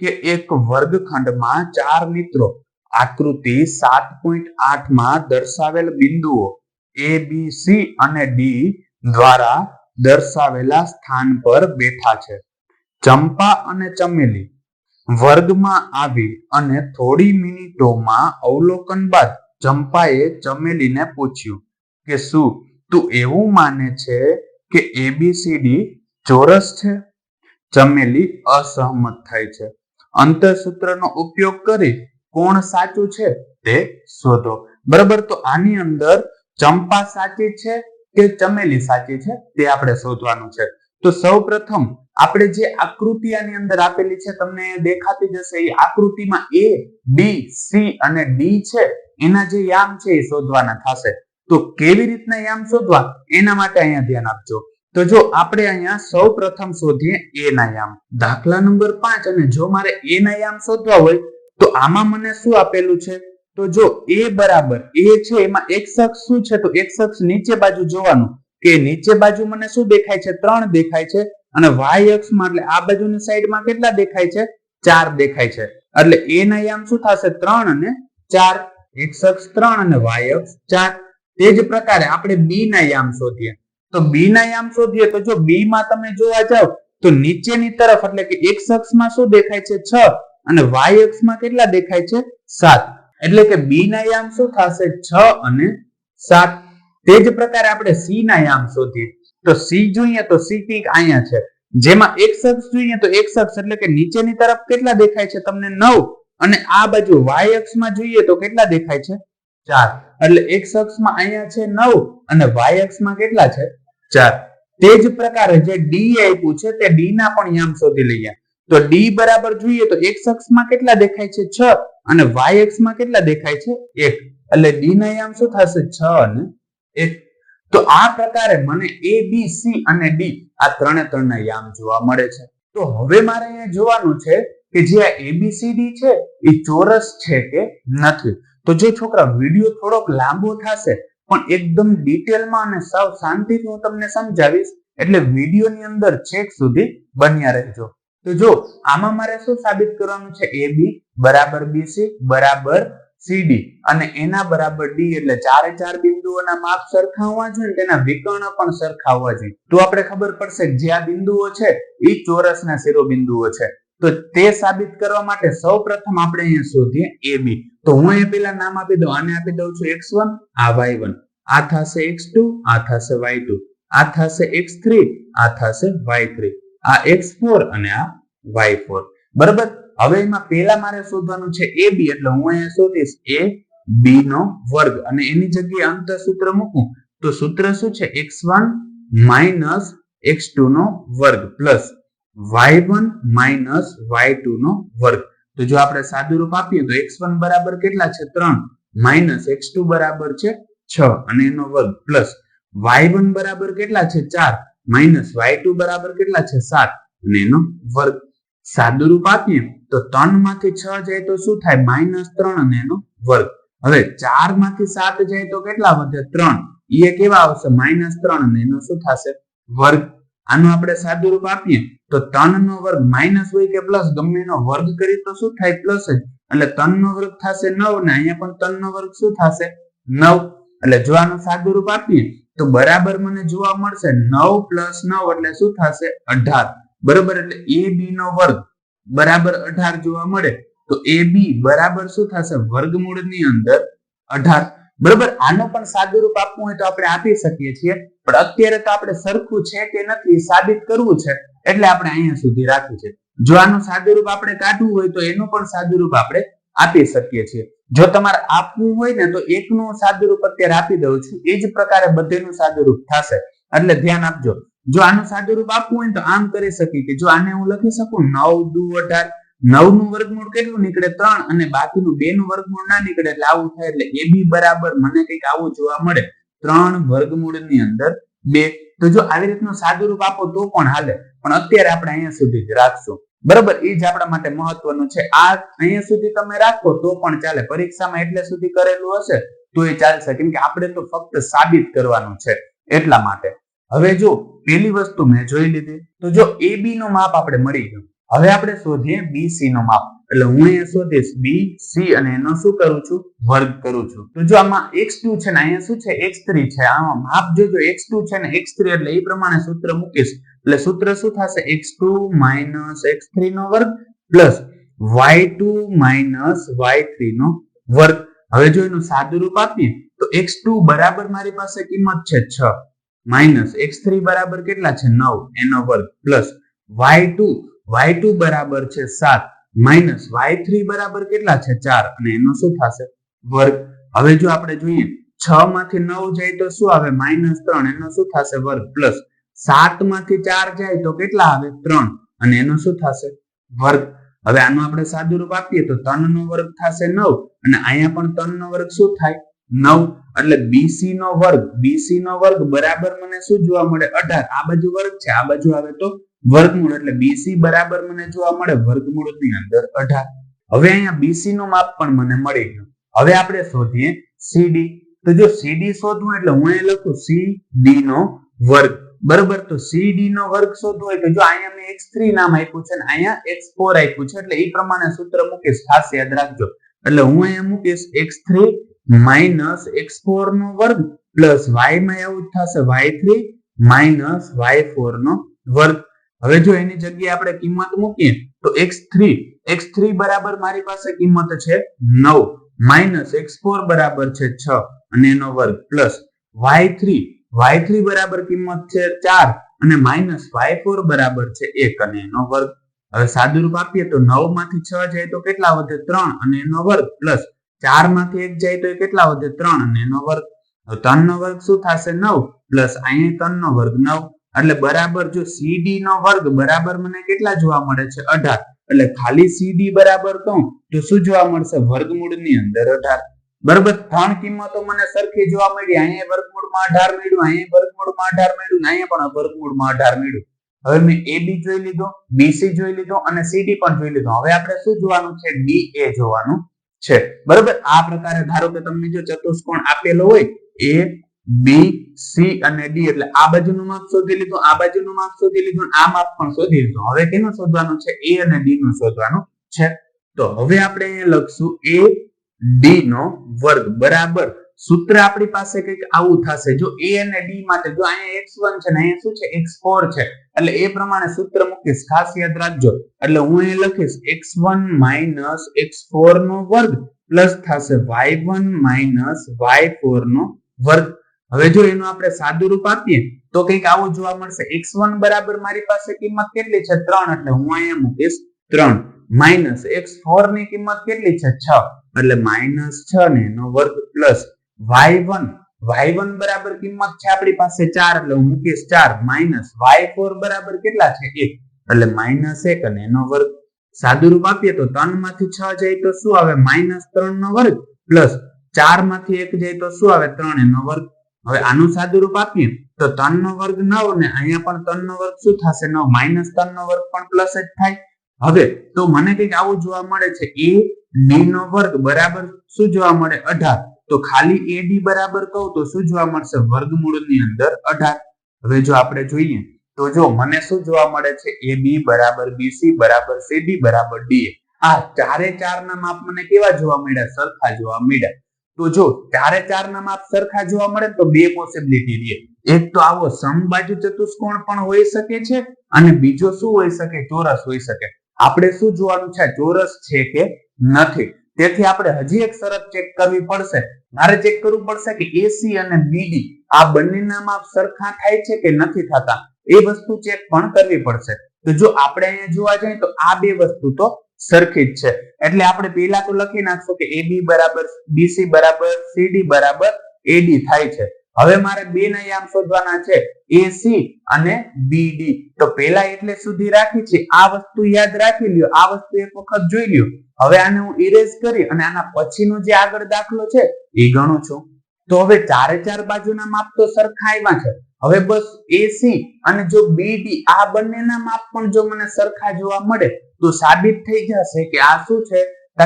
કે એક વર્ગખંડમાં ચાર મિત્રો. આકૃતિ સાત પોઈન્ટ આઠમાં દર્શાવેલ બિંદુઓ એ બી સી અને ડી દ્વારા દર્શાવેલા સ્થાન પર બેઠા છે. ચંપા અને ચમેલી વર્ગમાં આવી અને થોડી મિનિટોમાં અવલોકન બાદ ચંપાએ ચમેલીને પૂછ્યું કે શું તું એવું માને છે કે એબીસીડી ચોરસ છે? ચમેલી અસહમત થાય છે. અંતરસૂત્રનો ઉપયોગ કરી કોણ સાચું છે તે શોધો. બરાબર? તો આની અંદર ચંપા સાચી છે કે ચમેલી સાચી છે તે આપણે શોધવાનું છે. તો સૌ પ્રથમ આપણે જે આકૃતિ આની અંદર આપેલી છે તમને દેખાતી જશે એ આકૃતિમાં એ બી સી અને ડી છે. એના જે યામ છે એ શોધવાના થશે. તો કેવી રીતના યામ શોધવા? એના માટે અહીંયા ધ્યાન આપજો. તો જો આપણે અહીંયા સૌ પ્રથમ શોધીએ એ ના દાખલા નંબર પાંચ અને જો મારે એ ના શોધવા હોય, તો આમાં મને શું આપેલું છે? તો જો એ બરાબર એ છે, એમાં એક શખ્સ શું છે? તો એક શખ્સ નીચે બાજુ જોવાનું કે નીચે બાજુ મને શું દેખાય છે? ત્રણ દેખાય છે અને વાય અક્ષમાં એટલે આ બાજુની સાઈડમાં કેટલા દેખાય છે? ચાર દેખાય છે. એટલે એ ના શું થશે? ત્રણ અને ચાર. એક શખ્સ ત્રણ અને વાય અક્ષ ચાર. તે જ પ્રકારે આપણે બી ના યામ શોધીએ. તો બી ના યામ શોધીએ તો જો બી માં તમે જોવા જાવ તો નીચેની તરફ એટલે કે એક્સ અક્ષમાં શું દેખાય છે? છ. અને વાય અક્ષમાં કેટલા દેખાય છે? સાત. એટલે કે બી ના યામ શું થશે? છ અને સાત. તે જ પ્રકારે આપણે સી ના યામ શોધીએ. તો સી જોઈએ તો સી કંઈક અહીંયા છે. જેમાં એક્સ અક્ષ જોઈએ તો એક્સ અક્ષ એટલે કે નીચેની તરફ કેટલા દેખાય છે? તમને નવ. અને આ બાજુ વાય અક્ષમાં જોઈએ તો કેટલા દેખાય છે? ચાર. એટલે એક્સ અક્ષમાં અહીંયા છે નવ અને વાય અક્ષમાં કેટલા છે? ચાર. તે જ પ્રકારે જે ડી આપ્યું છે તે ડી ના પણ યામ શોધી લઈએ. તો ડી બરાબર જોઈએ તો એક્સ અક્ષમાં કેટલા દેખાય છે? છ. અને વાય અક્ષમાં કેટલા દેખાય છે? એક. એટલે ડી ના યામ શું થશે? છ અને એક. તો આ પ્રકારે મને એ બી સી અને ડી આ ત્રણે ત્રણના યામ જોવા મળે છે. તો હવે મારે અહીંયા જોવાનું છે કે જે આ એબીસીડી છે એ ચોરસ છે કે નથી? તો જે છોકરા વીડિયો થોડોક લાંબો થશે, પણ એકદમ ડિટેલમાં અને સાવ શાંતિથી હું તમને સમજાવીશ, એટલે વિડીયોની અંદર છેક સુધી બન્યા રહેજો. તો જો, આમાં મારે શું સાબિત કરવાનું છે? એ બી બરાબર બીસી બરાબર સીડી અને એના બરાબર ડી એટલે ચારે ચાર બિંદુઓના માપ સરખા હોવા જોઈએ તેના વિકર્ણ પણ સરખા હોવા જોઈએ. તો આપણે ખબર પડશે જે આ બિંદુઓ છે એ ચોરસના શિરોબિંદુઓ છે. તો તે સાબિત કરવા માટે સૌ પ્રથમ આપણે અહીંયા શોધીએ એ બી. તો હું અહીંયા પેલા નામ આપી દઉં, આને આપી દઉં છું એક્સ વન, આ વાય વન. આ થશે એક્સ ટુ, આ થશે વાય ટુ. આ થશે એક્સ થ્રી, આ થશે વાય થ્રી. આ એક્સ ફોર અને આ વાય ફોર. બરાબર? હવે એમાં પેલા મારે શોધવાનું છે એ બી, એટલે હું અહીંયા શોધીશ એ બી નો વર્ગ. અને એની જગ્યાએ અંત સૂત્ર મૂકું, તો સૂત્ર શું છે? X one minus X two નો વર્ગ plus Y one minus Y two નો વર્ગ. તો જો આપણે સાદુરૂપ આપીએ તો એક્સ વન બરાબર કેટલા છે? ત્રણ. માઇનસ એક્સ ટુ બરાબર છે છ. અને એનો વર્ગ પ્લસ વાય વન બરાબર કેટલા છે? ચાર. માઇનસ વાય ટુ બરાબર કેટલા છે? સાત. અને એનો વર્ગ. સાદુરૂપ આપીએ તો ત્રણમાંથી છ જાય તો શું થાય? માઇનસ ત્રણ અને એનો વર્ગ. હવે ચારમાંથી સાત જાય તો કેટલા વધે? ત્રણ. એ કેવા આવશે? માઇનસ ત્રણ અને એનો શું થશે? વર્ગ. આનું આપણે સાદુરૂપ આપીએ તો ત્રણ નો વર્ગ માઇનસ હોય કે પ્લસ, ગમે નો વર્ગ કરી તો શું થાય? પ્લસ જ. એટલે ત્રણ નો વર્ગ થશે નવ ને અહીંયા પણ ત્રણ નો વર્ગ શું થશે? નવ. એટલે જો આનું સાદુરૂપ આપીએ તો બરાબર મને જોવા મળશે નવ પ્લસ નવ એટલે શું થશે? અઢાર. બરોબર? એટલે એ બી નો વર્ગ બરાબર અઢાર જોવા મળે તો એ બી બરાબર શું થશે? વર્ગમૂળની અંદર અઢાર. બરોબર? આનો પણ સાદુરૂપ આપવું હોય તો આપણે આપી શકીએ છીએ. પણ અત્યારે તો આપણે સરખું છે કે નથી સાબિત કરવું છે એટલે આપણે અહીંયા સુધી રાખ્યું છે. જો આનું સાદુરૂપ આપણે કાઢવું હોય તો એનું પણ સાદુરૂપ આપણે આપી શકીએ છીએ. જો તમારે આપવું હોય ને તો એકનું સાદુરૂપ અત્યારે આપી દઉં છું. એ જ પ્રકારે બધેનું સાદુરૂપ થશે. એટલે ધ્યાન આપજો. જો આનું સાદુરૂપ આપવું હોય તો આમ કરી શકીએ કે જો આને હું લખી શકું? નવ, દુ, અઢાર. નવનું વર્ગમૂળ કેટલું નીકળે? ત્રણ. અને બાકીનું બે નું વર્ગમૂળ ના નીકળે એટલે આવું થાય એટલે એ બી બરાબર મને કંઈક આવું જોવા મળે. ત્રણ વર્ગમૂળની અંદર બે. તો જો આવી રીતનું સાદુરૂપ આપો તો પણ હાલે. પણ અત્યારે આપણે અહીંયા સુધી જ રાખશું. બરાબર? એ જ આપણા માટે મહત્વનું છે. આ અહીંયા સુધી તમે રાખો તો પણ ચાલે. પરીક્ષામાં એટલે સુધી કરેલું હશે તો એ ચાલશે. કેમ કે આપણે તો ફક્ત સાબિત કરવાનું છે એટલા માટે. હવે જો પેલી વસ્તુ મેં જોઈ લીધી. તો જો એ બી નું માપ આપણે મળી ગયું. હવે આપણે શોધીએ બીસી નો માપ. એટલે હું અહીંયા શોધીશ બી સી અને એનો શું કરું છું? વર્ગ કરું છું. તો જો આમાં એક્સ ટુ છે ને અહીંયા શું છે? એક્સ થ્રી છે. આમાં માપ જોજો. એક્સ ટુ છે ને એક્સ થ્રી એટલે એ પ્રમાણે સૂત્ર મૂકીશ. એટલે સૂત્ર શું થશે? X two minus X three નો વર્ગ plus Y two minus Y three નો વર્ગ. હવે જો એનું સાદું રૂપ આપીએ, તો એક્સ ટુ બરાબર મારી પાસે કિંમત છે છ. માઇનસ એક્સ થ્રી બરાબર કેટલા છે? નવ. એનો વર્ગ plus Y two Y two બરાબર છે સાત. માઇનસ વાય થ્રી બરાબર કેટલા છે? ચાર. અને એનો શું થશે? વર્ગ. હવે જો આપણે જોઈએ, છ માંથી નવ જાય તો શું આવે? માઇનસ ત્રણ. એનો શું થશે? વર્ગ પ્લસ સાતમાંથી ચાર જાય તો કેટલા આવે? ત્રણ. અને એનો શું થશે? વર્ગ. હવે આનું આપણે સાદું રૂપ આપીએ તો ત્રણ નો વર્ગ થશે નવ. અને અહીંયા પણ ત્રણ નો વર્ગ શું થાય? નવ. એટલે બીસી નો વર્ગ. બીસી નો વર્ગ બરાબર મને શું જોવા મળે? અઢાર. આ બાજુ વર્ગ છે. આ બાજુ આવે તો વર્ગમૂળ એટલે બીસી બરાબર મને જોવા મળે વર્ગમૂળની અંદર અઢાર. હવે અહીંયા બીસી નું માપ પણ મને મળી ગયું. હવે આપણે શોધીએ સીડી તો જો સીડી શોધવું એટલે હું એ લખું સી ડી નો વર્ગ. બરોબર? તો સીડી નો વર્ગ શોધવો હોય તો જો અહીંયા મેં એક્સ થ્રી નામ આપ્યું છે અહીંયા એક્સ ફોર આપ્યું છે એટલે એ પ્રમાણે સૂત્ર મૂકીશ. ખાસ યાદ રાખજો. એટલે હું અહીંયા મૂકીશ X three minus X four નો વર્ગ પ્લસ વાયમાં એવું થશે. Y three minus Y four નો વર્ગ. હવે જો એની જગ્યાએ આપણે કિંમત મૂકીએ, તો એક્સ થ્રી એક્સ થ્રી બરાબર મારી પાસે કિંમત છે નવ માઇનસ એક્સ ફોર બરાબર છે છ, અને એનો વર્ગ plus Y three Y three બરાબર કિંમત છે ચાર, અને માઇનસ વાય ફોર બરાબર છે એક, અને એનો વર્ગ. હવે સાદું રૂપ આપીએ તો નવમાંથી છ જાય તો કેટલા વધે ત્રણ, અને એનો વર્ગ પ્લસ ચારમાંથી એક જાય તો કેટલા વધે ત્રણ, અને એનો વર્ગ. ત્રણ નો વર્ગ શું થશે નવ પ્લસ અહીંયા ત્રણ નો વર્ગ નવ. એટલે બરાબર જો સીડી નો વર્ગ બરાબર મને કેટલા જોવા મળે છે? અઢાર. એટલે ખાલી સીડી બરાબર કહું તો શું જોવા મળશે? વર્ગમૂળની અંદર અઢાર. બરાબર? ત્રણ કિંમતો મને સરખી જોવા મળી. અહીંયા વર્ગમૂળમાં અઢાર મળ્યું અહીંયા વર્ગમૂળમાં અઢાર મળ્યું અહીંયા પણ વર્ગમૂળમાં અઢાર મળ્યું હવે મેં એ બી જોઈ લીધો બીસી જોઈ લીધો, અને સીડી પણ જોઈ લીધો. હવે આપણે શું જોવાનું છે? ડી એ જોવાનું છે. બરોબર? આ પ્રકારે ધારો કે તમને જો ચતુષ્કોણ આપેલો હોય એ બી સી અને ડી એટલે આ બાજુનું માપ શોધી લીધું, આ બાજુનું માપ શોધી લીધું, આ માપ પણ શોધી લીધું. હવે કેનું શોધવાનું છે? એ અને ડી નું શોધવાનું છે. તો હવે આપણે લખશું એ ડી નો વર્ગ. બરાબર? સૂત્ર આપણી પાસે કંઈક આવું થશે. જો એ અને ડી માટે, જો અહીંયા એક્સ વન છે ને, અહીંયા શું છે? એક્સ ફોર છે. એટલે એ પ્રમાણે સૂત્ર મૂકીશ. ખાસ યાદ રાખજો. એટલે હું અહીં લખીશ X one minus X four નો વર્ગ પ્લસ થશે Y one minus Y four નો વર્ગ. હવે જો એનું આપણે સાદું રૂપ આપીએ, તો કંઈક આવું જોવા મળશે. એક્સ વન બરાબર મારી પાસે કિંમત કેટલી છે? ત્રણ. એટલે હું અહીંયા મૂકીશ. ત્રણ. માઇનસ એક્સની કિંમત કેટલી છે? છ. એટલે માઇનસ છ ને એનો વર્ગ plus Y one Y one બરાબર કિંમત છે આપણી પાસે ચાર. એટલે હું મૂકીશ ચાર. માઇનસ વાય ફોર બરાબર કેટલા છે? એક. એટલે માઇનસ એક અને એનો વર્ગ સાદું રૂપ આપીએ તો ત્રણમાંથી છ જાય તો શું આવે? માઇનસ ત્રણ નો વર્ગ પ્લસ ચારમાંથી એક જાય તો શું આવે? ત્રણ એનો વર્ગ હવે આનું સાદું રૂપ આપીએ તો ત્રણ નો વર્ગ નવ ને અહીંયા પણ ત્રણ નો વર્ગ શું થશે? નવ. માઇનસ ત્રણ નો વર્ગ પણ પ્લસ જ થાય. હવે તો મને કંઈક આવું જોવા મળે છે. એ ડી નો વર્ગ બરાબર શું જોવા મળે? અઢાર. તો ખાલી એ ડી બરાબર કહું તો શું જોવા મળશે? વર્ગમૂળની અંદર અઢાર. હવે જો આપણે જોઈએ તો જો મને શું જોવા મળે છે? એ બી બરાબર બીસી બરાબર સીડી બરાબર ડી આ ચારે ચાર ના માપ મને કેવા જોવા મળ્યા? સરખા જોવા મળ્યા. તો જો ચારે ચાર ના માપ સરખા જોવા મળે તો બે પોસિબિલિટી રહે. એક તો આવો સમબાજુ ચતુષ્કોણ પણ હોઈ શકે છે અને બીજો શું હોઈ શકે? ચોરસ હોઈ શકે. આપણે શું જોવાનું છે? ચોરસ છે કે નથી. તેથી આપણે હજી એક શરત ચેક કરવી પડશે. મારે ચેક કરવું પડશે કે એસી અને બીડી આ બંનેના માપ સરખા થાય છે કે નથી થતા? એ વસ્તુ ચેક પણ કરવી પડશે. તો જો આપણે અહીંયા જોવા જઈએ તો આ બે વસ્તુ તો સરખી જ છે. એટલે આપણે પહેલા તો લખી નાખશું કે બી બરાબર બીસી બરાબર સીડી બરાબર એડી થાય છે. હવે મારે બે ના યામ શોધવાના છે. એસી અને બીડી તો પહેલા એટલે સુધી રાખી છે. આ વસ્તુ યાદ રાખી લ્યો. આ વસ્તુ એક વખત જોઈ લ્યો. હવે આને હું ઇરેઝ કરી અને આના પછીનો જે આગળ દાખલો છે, એ ગણું છું. તો હવે ચારે ચાર બાજુના માપ તો સરખા આવ્યા છે. હવે બસ એસી અને જો બીડી આ બંનેના માપ પણ જો મને સરખા જોવા મળે, તો સાબિત થઈ જશે કે આ શું છે?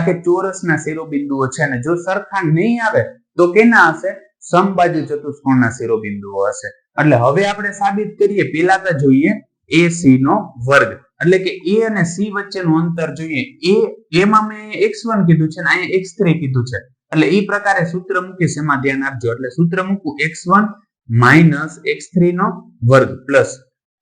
કે ચોરસના શિરોબિંદુઓ છે અને જો સરખા નહીં આવે, તો કેના હશે? સમબાજુ ચતુષ્કોણના શિરોબિંદુઓ હશે. એટલે હવે આપણે સાબિત કરીએ પેલા તો જોઈએ એસી નો વર્ગ. એટલે કે એ અને સી વચ્ચેનું અંતર જોઈએ. એ એમાં મેં એક્સ વન કીધું છે અને અહીંયા એક્સ થ્રી કીધું છે. એટલે એ પ્રકારે સૂત્ર મૂકીશ એમાં ધ્યાન આપજો? એટલે સૂત્ર મૂકું X one minus X three નો વર્ગ plus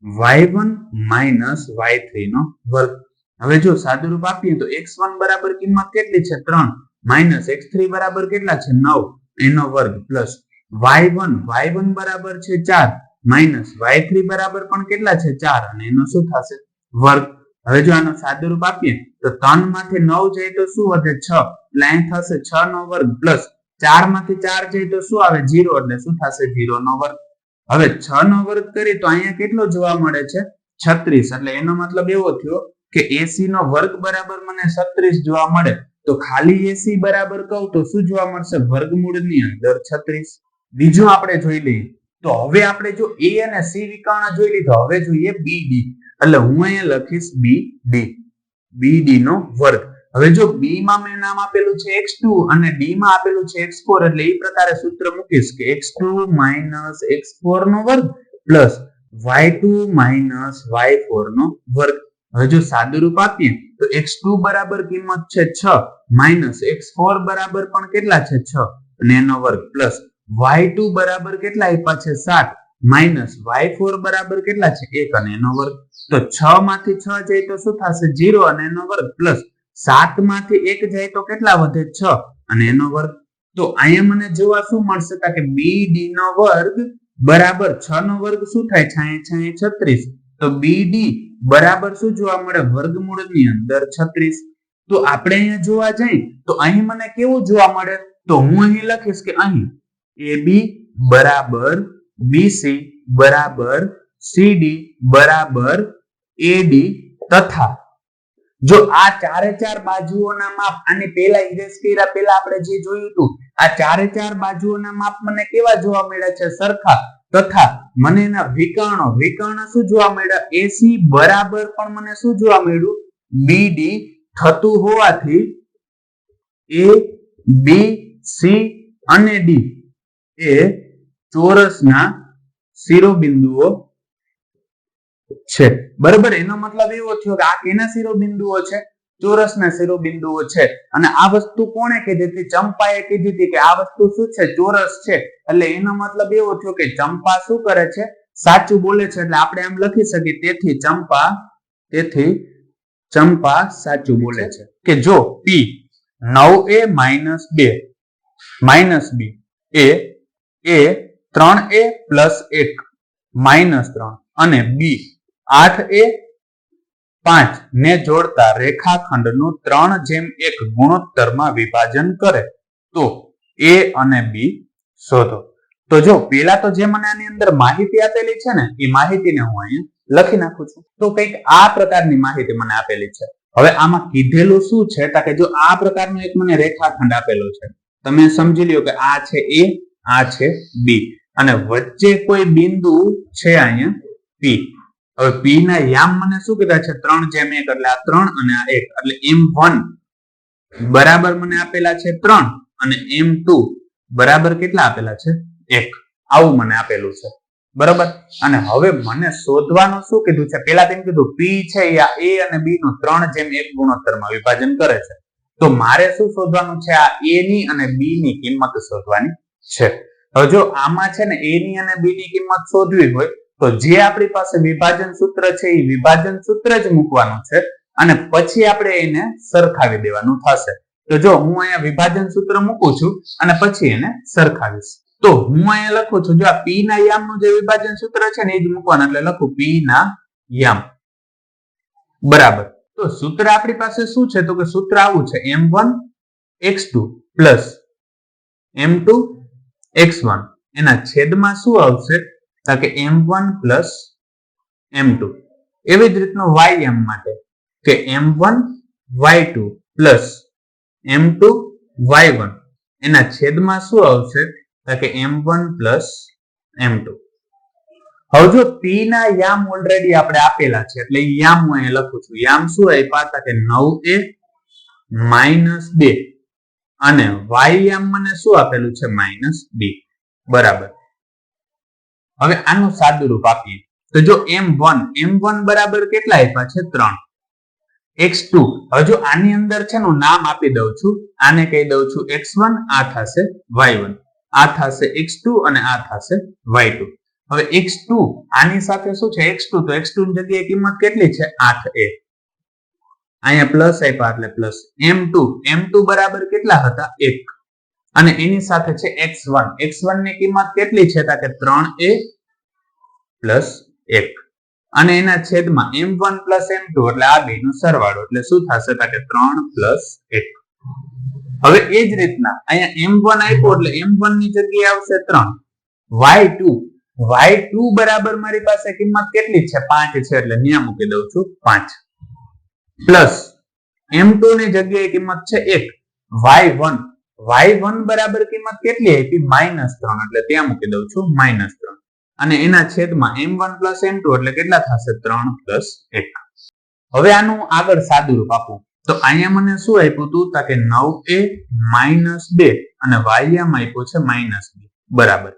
Y one minus Y three નો વર્ગ. હવે જો સાદુરૂપ આપીએ તો એક્સ વન બરાબર કિંમત કેટલી છે? ત્રણ. માઇનસ એક્સ થ્રી બરાબર કેટલા છે? નવ. એનો વર્ગ plus Y one. Y one બરાબર છે ચાર. માઇનસ વાય થ્રી બરાબર પણ કેટલા છે? ચાર. અને એનો શું થશે? વર્ગ. હવે જો આનો સાદુરૂપ આપીએ, તો ત્રણમાંથી નવ જાય તો શું વધે છ? એટલે અહીં થશે છ નો વર્ગ પ્લસ ચારમાંથી ચાર જાય તો શું આવે? જીરો એટલે શું થશે? જીરો નો વર્ગ. હવે છ નો વર્ગ કરીએ તો અહીંયા કેટલો જોવા મળે છે? છત્રીસ. એટલે એનો મતલબ એવો થયો કે એસી નો વર્ગ બરાબર મને છત્રીસ જોવા મળે. તો ખાલી એસી બરાબર કહું તો શું જોવા મળશે? વર્ગમૂળની અંદર છત્રીસ. બીજું આપણે જોઈ લઈએ. તો હવે આપણે જો એ અને સી વિકર્ણ જોઈ લીધો. હવે જોઈએ બી ડી એટલે હું અહીંયા લખીશ બી ડી બી ડી નો વર્ગ. હવે જો બી માં મેં નામ આપેલું છે એક્સ ટુ અને ડી માં આપેલું છે એક્સ ફોર એટલે એ પ્રકારે સૂત્ર મૂકીશ કે X two minus X four નો વર્ગ plus Y two minus Y four નો વર્ગ. હવે જો સાદુરૂપ આપીએ, તો એક્સ ટુ બરાબર કિંમત છે છ માઇનસ એક્સ ફોર બરાબર પણ કેટલા છે છ? અને એનો વર્ગ પ્લસ વાય ટુ બરાબર કેટલા આપ્યા છે સાત? માઇનસ વાય ફોર બરાબર કેટલા છે? એક અને એનો વર્ગ. તો છ માંથી છ જાય તો શું થશે? જીરો અને એનો વર્ગ પ્લસ સાતમાંથી એક જાય તો કેટલા વધે? છ અને એનો વર્ગ. તો અહીંયા મને જોવા શું મળશે? કે બી ડી નો વર્ગ બરાબર છ નો વર્ગ શું થાય? છાએ છાએ છત્રીસ. તો બી ડી બરાબર શું જોવા મળે? વર્ગમૂળની અંદર છત્રીસ. તો આપણે અહીંયા જોવા જઈએ તો અહીં મને કેવું જોવા મળે? તો હું અહીં લખીશ કે અહીં એ બી બરાબર બીસી બરાબર સીડી બરાબર એડી તથા. જો આ ચારે ચાર બાજુઓના માપ અને પહેલા ઇરેઝ કર્યા પહેલા આપણે જે જોયું હતું, આ ચારે ચાર બાજુઓના માપ મને કેવા જોવા મળ્યા છે? સરખા. તથા મને એના વિકર્ણો, વિકર્ણ શું જોવા મળ્યા? એસી બરાબર પણ મને શું જોવા મળ્યું? બીડી થતું હોવાથી એ બી સી અને ડી એ ચોરસના શિરોબિંદુઓ છે. બરાબર? એનો મતલબ એવો થયો કે આ કેના શિરોબિંદુઓ છે? ચોરસના શિરોબિંદુઓ છે. અને આ વસ્તુ કોણે કીધી હતી? ચંપાએ કીધી હતી કે આ વસ્તુ શું છે? ચોરસ છે. એટલે એનો મતલબ એવો થયો કે ચંપા શું કરે છે? સાચું બોલે છે. એટલે આપણે એમ લખી શકીએ, તેથી ચંપા તેથી ચંપા સાચું બોલે છે. કે જો પી નવ એ માઇનસ બે માઇનસ બી એ એ ત્રણ એ પ્લસ એક માઇનસ ત્રણ. અને બી, આઠ એ પાંચ. ને જોડતા રેખાખંડનું ત્રણ જેમ એક ગુણોત્તરમાં વિભાજન કરે. તો એ અને બી શોધો. તો જો, પેલા તો જે મને આની અંદર માહિતી આપેલી છે ને, એ માહિતીને હું અહીંયા લખી નાખું છું. તો કંઈક આ પ્રકારની માહિતી મને આપેલી છે. હવે આમાં કીધેલું શું છે? કે જો આ પ્રકારનો એક મને રેખાખંડ આપેલો છે, તમે સમજી લ્યો કે આ છે એ, આ છે બી. અને વચ્ચે કોઈ બિંદુ છે અહીંયા પી હવે પી ના યામ મને શું કીધા છે? ત્રણ જેમ એક, એટલે આ ત્રણ અને આ એક. એટલે એમ વન બરાબર મને આપેલા છે ત્રણ અને એમ ટુ બરાબર કેટલા આપેલા છે? એક. આવું મને આપેલું છે. બરાબર? અને હવે મને શોધવાનું શું કીધું છે? પેલા તેમ કીધું પી છે એ આ એ અને બી નું ત્રણ જેમ એક ગુણોત્તરમાં વિભાજન કરે છે. તો મારે શું શોધવાનું છે? આ એ ની અને બી ની કિંમત શોધવાની છે. હવે જો આમાં છે ને એ ની અને બી ની કિંમત શોધવી હોય, તો જે આપણી પાસે વિભાજન સૂત્ર છે, એ વિભાજન સૂત્ર જ મૂકવાનું છે અને પછી આપણે એને સરખાવી દેવાનું થશે. તો જો હું અહીંયા વિભાજન સૂત્ર મૂકું છું અને પછી એને સરખાવીશ. તો હું અહીંયા લખું છું, જો આ પી ના યામનું જે વિભાજન સૂત્ર છે ને એ જ મૂકવાનું, એટલે લખું પી ના યામ. બરાબર. તો સૂત્ર આપણી પાસે શું છે? તો કે સૂત્ર આવું છે M one X two plus M two X one. એના છેદમાં શું આવશે? તો કે M one plus M two. એવી જ રીતનું વાય એમ માટે. કે M one Y two plus M two Y one. એના છેદમાં શું આવશે? તો કે M one plus M two. હવે જો પી ના યામ ઓલરેડી આપણે આપેલા છે, એટલે યામ હું અહીંયા લખું છું. યામ શું આપ્યા? હતા કે નવ એ માઇનસ બે. અને વાય એમ મને શું આપેલું છે? માઇનસ બી બરાબર. હવે આનું સાદું રૂપ આપીએ. તો જો એમ વન એમ વન બરાબર કેટલા આપ્યા છે? ત્રણ. એક્સ ટુ હવે આની અંદર છે નું નામ આપી દઉં છું, આને કહી દઉં છું એક્સ વન આ થશે વાય વન આ થશે એક્સ ટુ અને આ થશે વાય ટુ હવે એક્સ ટુ આની સાથે શું છે? એક્સ ટુ તો એક્સ ટુ ની જગ્યાએ કિંમત કેટલી છે? આઠ એ અહીંયા પ્લસ આપ્યા એટલે plus M two M two બરાબર કેટલા હતા? એક. અને એની સાથે છે એક્સ વન એક્સ વનની કિંમત કેટલી છે? કે ત્રણ એ પ્લસ એક. અને એના છેદમાં M one plus M two એટલે આ બે નો સરવાળો. એટલે શું થશે? કે ત્રણ પ્લસ એક. હવે એ જ રીતના અહીંયા એમ વન આપ્યો એટલે એમ વનની જગ્યાએ આવશે ત્રણ. વાય ટુ વાય ટુ બરાબર મારી પાસે કિંમત કેટલી છે? પાંચ છે, એટલે અહીંયા મૂકી દઉં છું પાંચ. પ્લસ એમ ટુ ની જગ્યાએ કિંમત છે એક. Y one. વાય વન બરાબર કિંમત કેટલી આપી? માઇનસ ત્રણ. એટલે ત્યાં મૂકી દઉં છું માઇનસ ત્રણ. અને એના છેદમાં M one plus M two, એટલે કેટલા થશે? ત્રણ પ્લસ એક. હવે આનું આગળ સાદું રૂપ આપું તો અહીંયા મને શું આપ્યું હતું તા કે નવ એ માઇનસ બે. અને વાયમ આપ્યું છે માઇનસ બે. બરાબર.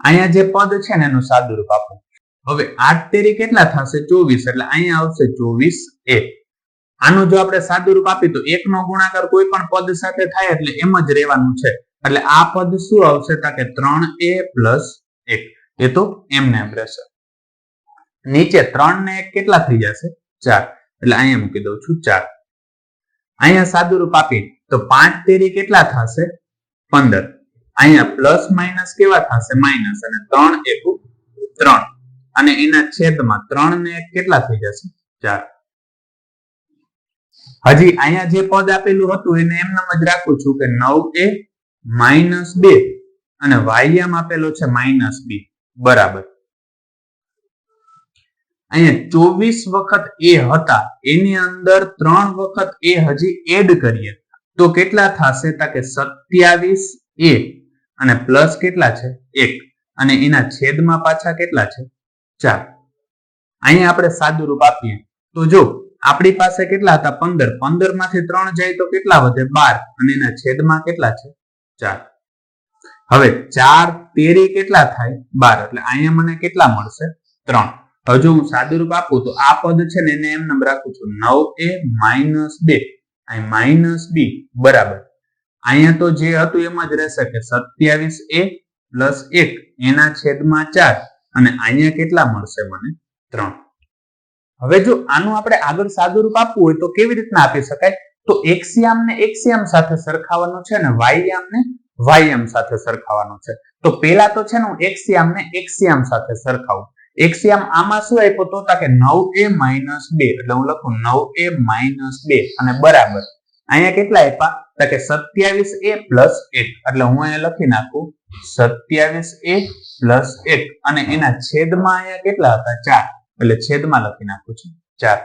અહીંયા જે પદ છે ને, એનું સાદું રૂપ આપું હવે આઠ તેરી કેટલા થશે? ચોવીસ. એટલે અહીંયા આવશે ચોવીસ એ આનું જો આપણે સાદું રૂપ આપી તો એક નો ગુણાકાર કોઈ પણ પદ સાથે થાય એટલે એમ જ રહેવાનું છે. એટલે આ પદ શું આવશે? કે ત્રણ એ પ્લસ એક. એ તો એમને એમ રહેશે. નીચે ત્રણ ને એક કેટલા થઈ જશે? ચાર. એટલે અહીંયા મૂકી દઉં છું ચાર. અહીંયા સાદું રૂપ આપી તો પાંચ તેરી કેટલા થશે? પંદર. અહીંયા પ્લસ માઇનસ કેવા થશે? માઇનસ. અને ત્રણ એકુ ત્રણ. અને એના છેદમાં ત્રણ ને કેટલા થઈ જશે? ચાર. હજી અહીંયા જે પદ આપેલું હતું, એને એમનામ જ રાખું છું કે નવ એ માઇનસ બે. અને વાયમ આપેલો છે માઇનસ બી. બરાબર. અહીંયા ચોવીસ વખત એ હતા, એની અંદર ત્રણ વખત એ હજી એડ કરીએ. તો કેટલા થશે? તા કે સત્યાવીસ એ. અને પ્લસ કેટલા છે? એક. અને એના છેદમાં પાછા કેટલા છે? ચાર અહીંયા આપણે સાદું રૂપ આપીએ. તો જો, આપણી પાસે કેટલા હતા? પંદર. પંદરમાંથી ત્રણ જાય તો કેટલા વધે? બાર. અને એના છેદમાં કેટલા છે? ચાર. હવે ચાર તેરી કેટલા થાય? બાર. એટલે અહીંયા મને કેટલા મળશે? ત્રણ. હવે જો હું સાદું રૂપ આપું તો આ પદ છે ને એને એમ નંબર રાખું છું. નવ એ માઇનસ બે. અહીં માઇનસ બી. બરાબર. અહીંયા તો જે હતું એમ જ રહેશે કે સત્યાવીસ એ પ્લસ એક. એના છેદમાં ચાર. અને અહીંયા કેટલા મળશે મને? ત્રણ. હવે જો આનું આપણે આગળ સાદું રૂપ આપવું હોય તો કેવી રીતના આપી શકાય? તો એક્સિયામ ને એક્સિયામ સાથે સરખાવવાનું છે અને વાયયામ ને વાયયામ સાથે સરખાવવાનું છે. તો પેલા તો છે ને હું એક્સિયામ ને એક્સિયામ સાથે સરખાવું. એક્સિયામ આમાં શું આપ્યો તા કે નવ એ માઇનસ બે. એટલે હું લખું નવ એ માઇનસ બે. અને બરાબર. અહીંયા કેટલા આપ્યા? તા કે સત્યાવીસ એ પ્લસ એક. એટલે હું અહીંયા લખી નાખું સત્યાવીસ એ પ્લસ એક. અને એના છેદમાં અહીંયા કેટલા હતા? ચાર. એટલે છેદમાં લખી નાખું છું. ચાર.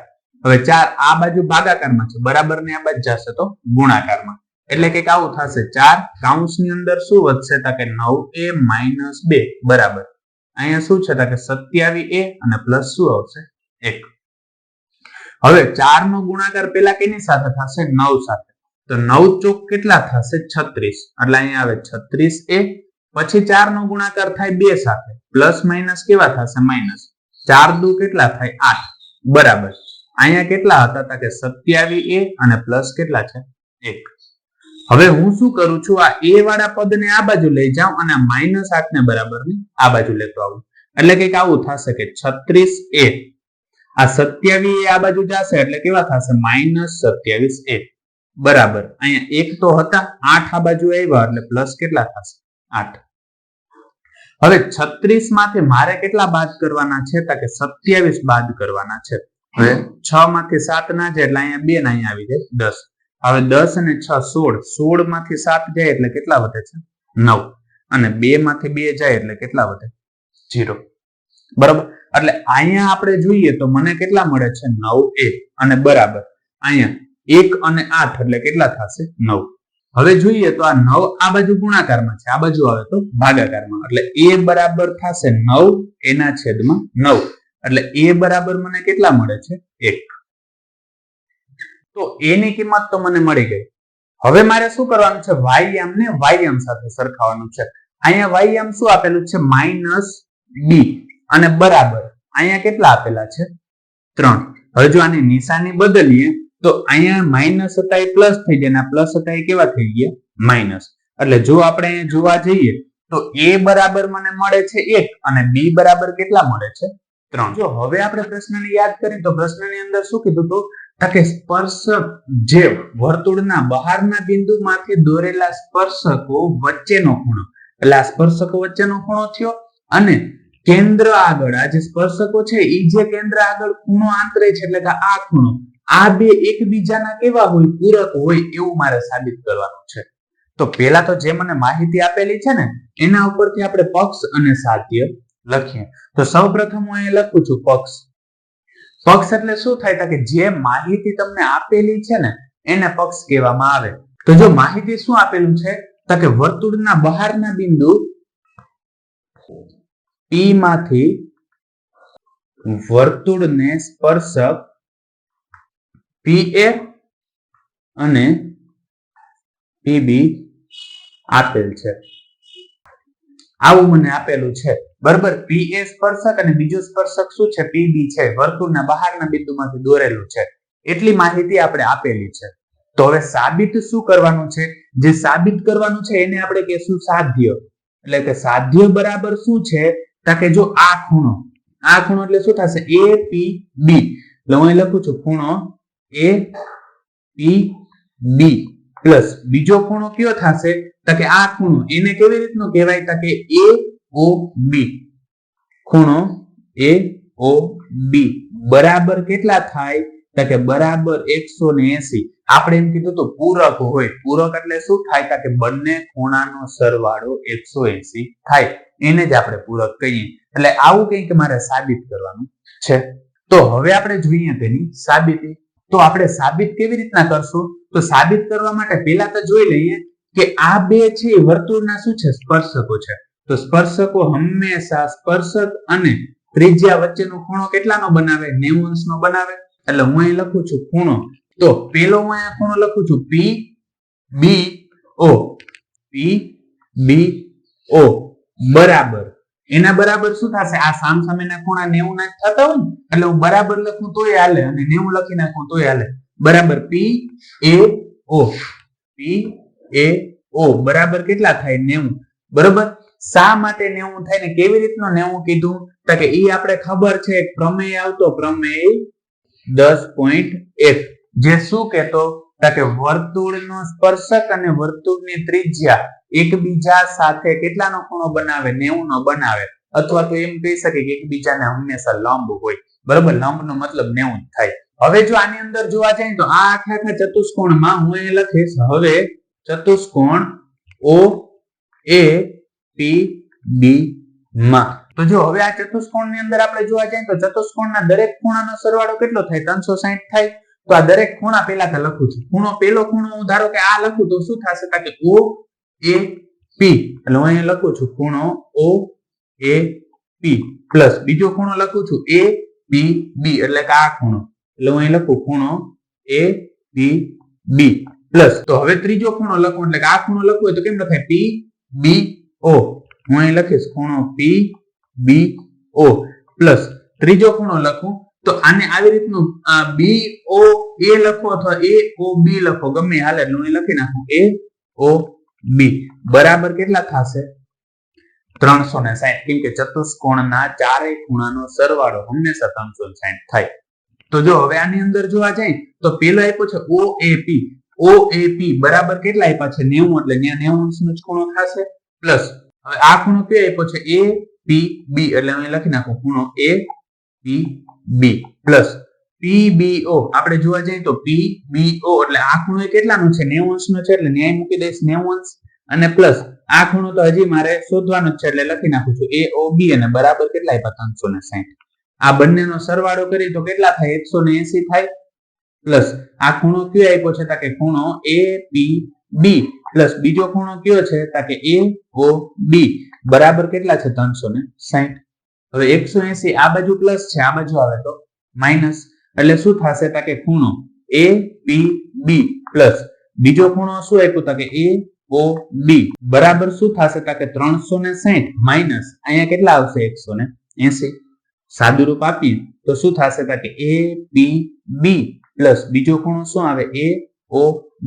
હવે ચાર આ બાજુ ભાગાકારમાં છે. બરાબર ને આ બાજુ જશે તો ગુણાકારમાં. એટલે કે આવું થશે. ચાર કાઉન્સની અંદર શું વધશે? તા કે નવ એ માઇનસ બે. બરાબર. અહીંયા શું છે? તા કે સત્યાવી એ અને પ્લસ શું આવશે? એક. હવે ચાર નો ગુણાકાર પેલા કેની સાથે થશે? નવ સાથે. તો નવ ચોક કેટલા થશે? છત્રીસ. એટલે અહીંયા આવે છત્રીસ એ પછી ચાર નો ગુણાકાર થાય બે સાથે. પ્લસ માઇનસ કેવા થશે? માઇનસ. ચાર દુ કેટલા થાય? આઠ. બરાબર. અહીંયા કેટલા હતા? તા કે સત્યાવી એ અને પ્લસ કેટલા છે? એક. હવે હું શું કરું છું? આ એ વાળા પદને આ બાજુ લઈ જાઉં અને માઇનસ આઠ ને બરાબરની આ બાજુ લેતો આવું. એટલે કંઈક આવું થશે કે છત્રીસ એ. આ સત્યાવી આ બાજુ જશે એટલે કેવા થશે? માઇનસ સત્યાવીસ એ. બરાબર. અહીંયા એક તો હતા, આઠ આ બાજુ આવ્યા એટલે પ્લસ કેટલા થશે? આઠ. હવે છત્રીસમાંથી મારે કેટલા બાદ કરવાના છે? તો કે સત્યાવીસ બાદ કરવાના છે. હવે છ માંથી સાત ના જાય એટલે અહીંયા બે ના અહીંયા આવી જાય દસ. હવે દસ અને છ સોળ. સોળમાંથી સાત જાય એટલે કેટલા વધે છે? નવ. અને બે માંથી બે જાય એટલે કેટલા વધે? જીરો બરાબર? એટલે અહીંયા આપણે જોઈએ તો મને કેટલા મળે છે? નવ એ અને બરાબર. અહીંયા એક અને આઠ એટલે કેટલા થશે? નવ. હવે જોઈએ તો આ નવ આ બાજુ ગુણાકારમાં છે. આ બાજુ આવે તો ભાગાકારમાં. એટલે એ બરાબર થશે નવ, એના છેદમાં નવ. એટલે એ બરાબર મને કેટલા મળે છે? એક. તો એની કિંમત તો મને મળી ગઈ. હવે મારે શું કરવાનું છે? વાયમ ને વાયમ સાથે સરખાવાનું છે. અહીંયા વાયમ શું આપેલું છે? Minus D. અને બરાબર અહીંયા કેટલા આપેલા છે? ત્રણ. હવે જો આની નિશાની બદલીએ તો અહીંયા માઇનસ હતા એ પ્લસ થઈ ગયા અને પ્લસ હતા એ કેવા થઈ ગયા? માઇનસ એટલે જો આપણે જોવા જઈએ, તો એ બરાબર મને મળે છે એક અને બી બરાબર કેટલા મળે છે? ત્રણ. જો હવે આપણે પ્રશ્નને યાદ કરીએ, તો પ્રશ્નની અંદર શું કીધું હતું? કે સ્પર્શક જે વર્તુળના બહારના બિંદુમાંથી દોરેલા સ્પર્શકો વચ્ચેનો ખૂણો. એટલે આ સ્પર્શકો વચ્ચેનો ખૂણો થયો અને કેન્દ્ર આગળ, આ જે સ્પર્શકો છે એ જે કેન્દ્ર આગળ ખૂણો આંતરે છે, એટલે કે આ ખૂણો. આ બે એકબીજાના કેવા હોય, પૂરક હોય એવું મારે સાબિત કરવાનું છે. તો પેલા તો જે મને માહિતી આપેલી છે ને, એના ઉપરથી આપણે પક્ષ અને સાધ્ય લખીએ. તો સૌપ્રથમ હું અહીં લખું છું પક્ષ. પક્ષ એટલે શું થાય કે જે માહિતી તમને આપેલી છે ને, એને પક્ષ કહેવામાં આવે. તો જો માહિતી શું આપેલું છે? તો કે વર્તુળના બહારના બિંદુ પી માંથી વર્તુળને સ્પર્શક PA અને પીબી આપેલ છે. આવું મને આપેલું છે. બરાબર? પીએ સ્પર્શક અને બીજો સ્પર્શક શું છે? પીબી છે. વર્તુળના બહારના બિંદુમાંથી દોરેલું છે. એટલી માહિતી આપણે આપેલી છે. તો હવે સાબિત શું કરવાનું છે? જે સાબિત કરવાનું છે એને આપણે કહેશું સાધ્ય. એટલે કે સાધ્ય બરાબર શું છે? તો કે જો આ ખૂણો. આ ખૂણો એટલે શું થશે? એ પી બી એટલે હું લખું છું, ખૂણો એ પી ડી પ્લસ બીજો ખૂણો કયો થશે? તો કે આ ખૂણો. એને કેવી રીતનો કહેવાય? તો કે એ ઓ બી ખૂણો એ ઓ બી બરાબર કેટલા થાય? તો કે બરાબર એકસો ને એસી. આપણે એમ કીધું તો પૂરક હોય. પૂરક એટલે શું થાય? કે બંને ખૂણાનો સરવાળો એકસો એસી થાય. એને જ આપણે પૂરક કહીએ. એટલે આવું કંઈક મારે સાબિત કરવાનું છે. તો હવે આપણે જોઈએ તેની સાબિતી. તો આપણે સાબિત કેવી રીતના કરશું? તો સાબિત કરવા માટે પહેલા તો જોઈ લઈએ કે આ બે છે વર્તુળના શું છે? સ્પર્શકો છે. તો સ્પર્શકો હંમેશા સ્પર્શક અને ત્રિજ્યા વચ્ચેનો ખૂણો કેટલાનો બનાવે? નેવું અંશનો બનાવે. એટલે હું અહીં લખું છું ખૂણો. તો પેલો હું અહીંયા ખૂણો લખું છું. પી બી ઓ પી બી ઓ બરાબર. એના બરાબર શું થશે? આ સામ સામેના ખૂણા નેવું ના થતા હોય ને, એટલે હું બરાબર લખું તોય હાલે અને નેવું લખી નાખું તોય હાલે. બરાબર પી એ ઓ પી એ ઓ બરાબર કેટલા થાય? નેવું. બરોબર? શા માટે નેવું થાય ને કેવી રીતનું નેવું કીધું? તો કે ઈ આપણે ખબર છે પ્રમેય આવતો, પ્રમેય દસ પોઈન્ટ એક. જે શું કહેતો? તો કે વર્તુળનો સ્પર્શક અને વર્તુળની ત્રિજ્યા એકબીજા સાથે કેટલાનો ખૂણો બનાવે? નેવું નો બનાવે. અથવા તો એમ કહી શકે કે એકબીજાને હંમેશા લંબ હોય. બરોબર? લંબ નો મતલબ નેવું થાય. હવે જો આની અંદર જોવા જાય તો આ આખા આખા ચતુષ્કોણમાં હું અહીં લખીશ. હવે ચતુષ્કોણ ઓ, એ, પી, બી, માં. તો જો હવે આ ચતુષ્કોણની અંદર આપણે જોવા જઈએ તો ચતુષ્કોણના દરેક ખૂણાનો સરવાળો કેટલો થાય? ત્રણસો સાહીઠ થાય. તો આ દરેક ખૂણા પહેલા તો લખું છું. ખૂણો પહેલો ખૂણો હું ધારો કે આ લખું તો શું થશે? કે ઓ એ પી એટલે હું અહીંયા લખું છું ખૂણો ઓ એ પી પ્લસ બીજો ખૂણો લખું છું એ પી બી એટલે કે આ ખૂણો. એટલે હું અહીં લખું ખૂણો એ પી બી પ્લસ તો હવે ત્રીજો ખૂણો લખું, એટલે કે આ ખૂણો લખવું હોય તો કેમ લખાય? પી બી ઓ હું અહીં લખીશ ખૂણો પી બી ઓ પ્લસ ત્રીજો ખૂણો લખું તો આને આવી રીતનું બી ઓ એ લખો અથવા એ ઓ બી લખો, ગમે હાલે હું લખી નાખું. એ ઓ બી બરાબર કેટલા થશે? ત્રણસો ને સાહીઠ કેમ કે ચતુષ્કોણના ચારેય ખૂણાનો સરવાળો હંમેશા ત્રણસો સાહીઠ થાય. તો જો હવે આની અંદર જોવા જાય, તો પેલો આપ્યો છે ઓ એ પી ઓ એ પી બરાબર કેટલા આપ્યા છે? નેવું, એટલે ત્યાં નેવું અંશનો જ ખૂણો થશે. પ્લસ, હવે આ ખૂણો કયો આપ્યો છે? એ પી બી એટલે હું લખી નાખું. ખૂણો એ પી બી પ્લસ પીબીઓ આપણે જોવા જઈએ તો પીબીઓ એટલે આ ખૂણો કેટલાનું છે? નેવું અંશનો છે એટલે ન્યાય મૂકી દઈશ નેવું અંશ અને પ્લસ આ ખૂણો તો હજી મારે શોધવાનો જ છે એટલે લખી નાખું છું. એ બી અને બરાબર કેટલા આપ્યા? ને સાહીઠ આ બંનેનો સરવાળો કરી તો કેટલા થાય? એકસો ને એસી થાય. પ્લસ આ ખૂણો કયો આપ્યો છે? કે ખૂણો એ પી બી પ્લસ બીજો ખૂણો કયો છે? કે એ ઓ બી બરાબર કેટલા છે? ત્રણસો ને સાહીઠ હવે એકસો એસી આ બાજુ પ્લસ છે, આ બાજુ આવે તો માઇનસ એટલે શું થશે કે ખૂણો એ પી બી પ્લસ બીજો ખૂણો શું આપ્યું કે એ ઓ બી બરાબર શું થશે કે ત્રણસો ને સાહીઠ માઇનસ અહીંયા કેટલા આવશે? એકસો ને એસી. સાદુરૂપ આપીએ તો શું થશે કે એ બી બી પ્લસ બીજો ખૂણો શું આવે? એ ઓ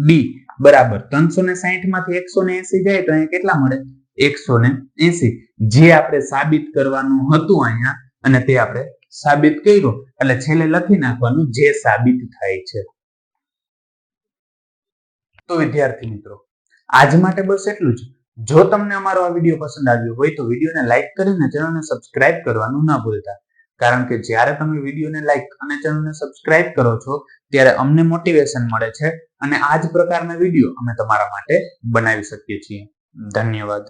બી બરાબર. ત્રણસો ને સાહીઠમાંથી એકસો ને એસી જાય તો અહીંયા કેટલા મળે? એકસો ને એસી જે આપણે સાબિત કરવાનું હતું અહીંયા, અને તે આપણે સાબિત કર્યું. એટલે છેલ્લે લખી નાખવાનું જે સાબિત થાય છે. તો વિદ્યાર્થી મિત્રો, આજ માટે બસ એટલું જ. જો તમને અમારો આ વીડિયો પસંદ આવ્યો હોય તો વિડીયોને લાઇક કરીને ચેનલને સબસ્ક્રાઇબ કરવાનું ના ભૂલતા. કારણ કે જ્યારે તમે વિડીયોને લાઇક અને ચેનલને સબસ્ક્રાઇબ કરો છો, ત્યારે અમને મોટિવેશન મળે છે અને આ જ પ્રકારના વીડિયો અમે તમારા માટે બનાવી શકીએ છીએ. ધન્યવાદ.